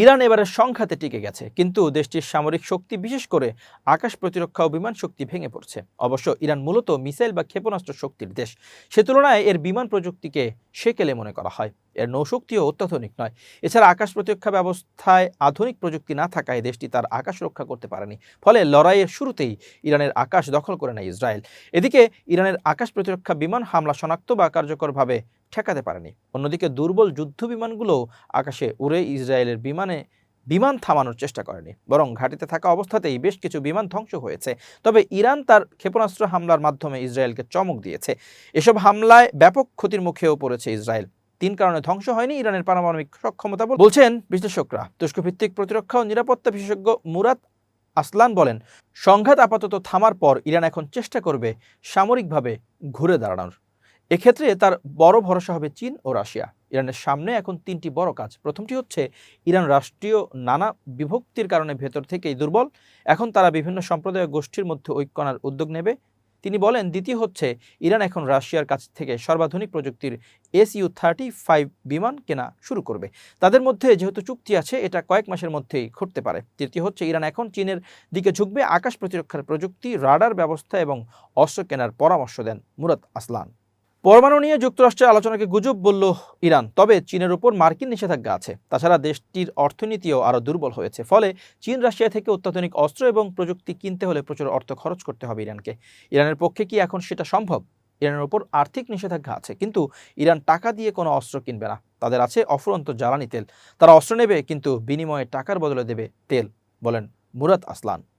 Iran এবারে সংখ্যাতে টিকে গেছে, কিন্তু দেশটির সামরিক শক্তি, বিশেষ করে আকাশ প্রতিরক্ষা ও বিমান শক্তি ভেঙে পড়ছে। অবশ্য ইরান মূলত মিসাইল বা ক্ষেপণাস্ত্র শক্তির দেশ। সে তুলনায় এর বিমান প্রযুক্তিকে সেকেলে মনে করা হয়। এর নৌশক্তিও অত্যাধুনিক নয়। এছাড়া আকাশ প্রতিরক্ষা ব্যবস্থায় আধুনিক প্রযুক্তি না থাকায় দেশটি তার আকাশ রক্ষা করতে পারেনি। ফলে লড়াইয়ের শুরুতেই ইরানের আকাশ দখল করে নেয় ইসরায়েল। এদিকে ইরানের আকাশ প্রতিরক্ষা বিমান হামলা শনাক্ত বা কার্যকরভাবে ঠেকাতে পারেনি। অন্যদিকে দুর্বল যুদ্ধ বিমানগুলোও আকাশে উড়ে ইসরায়েলের বিমানে বিমান থামানোর চেষ্টা করেনি। বরং ঘাটিতে থাকা অবস্থাতেই বেশ কিছু বিমান ধ্বংস হয়েছে। তবে ইরান তার ক্ষেপণাস্ত্র হামলার মাধ্যমে ইসরায়েলকে চমক দিয়েছে। এসব হামলায় ব্যাপক ক্ষতির মুখেও পড়েছে ইসরায়েল। তিন কারণে ধ্বংস হয়নি ইরানের পারমাণবিক সক্ষমতা বলে বলছেন বিশ্লেষকরা তুষ্ক ভিত্তিক প্রতিরক্ষা ও নিরাপত্তা বিশেষজ্ঞ মুরাদ আসলান বলেন, সংঘাত আপাতত থামার পর ইরান এখন চেষ্টা করবে সামরিকভাবে ঘুরে দাঁড়ানোর। এক্ষেত্রে তার বড় ভরসা হবে চীন ও রাশিয়া। ইরানের সামনে এখন তিনটি বড় কাজ। প্রথমটি হচ্ছে, ইরান রাষ্ট্রীয় নানা বিভক্তির কারণে ভেতর থেকেই দুর্বল। এখন তারা বিভিন্ন সম্প্রদায় গোষ্ঠীর মধ্যে ঐক্য আনার উদ্যোগ নেবে। তিনি বলেন, দ্বিতীয় হচ্ছে, ইরান এখন রাশিয়ার কাছ থেকে সর্বাধুনিক প্রযুক্তির এস ইউ থার্টি ফাইভ বিমান কেনা শুরু করবে। তাদের মধ্যে যেহেতু চুক্তি আছে, এটা কয়েক মাসের মধ্যেই ঘটতে পারে। তৃতীয় হচ্ছে, ইরান এখন চীনের দিকে ঝুঁকবে। আকাশ প্রতিরক্ষার প্রযুক্তি, রাডার ব্যবস্থা এবং অস্ত্র কেনার পরামর্শ দেন মুরাদ আসলান। পরমাণু নিয়ে যুক্তরাষ্ট্রের আলোচনাকে গুজব বলল ইরান, তবে চীনের উপর মার্কিন নিষেধাজ্ঞা আছে। তাছাড়া দেশটির অর্থনীতিও আরও দুর্বল হয়েছে। ফলে চীন রাশিয়া থেকে অত্যাধুনিক অস্ত্র এবং প্রযুক্তি কিনতে হলে প্রচুর অর্থ খরচ করতে হবে ইরানকে। ইরানের পক্ষে কি এখন সেটা সম্ভব? ইরানের ওপর আর্থিক নিষেধাজ্ঞা আছে, কিন্তু ইরান টাকা দিয়ে কোনো অস্ত্র কিনবে না। তাদের আছে অফুরন্ত জ্বালানি তেল। তারা অস্ত্র নেবে, কিন্তু বিনিময়ে টাকার বদলে দেবে তেল, বলেন মুরাদ আসলান।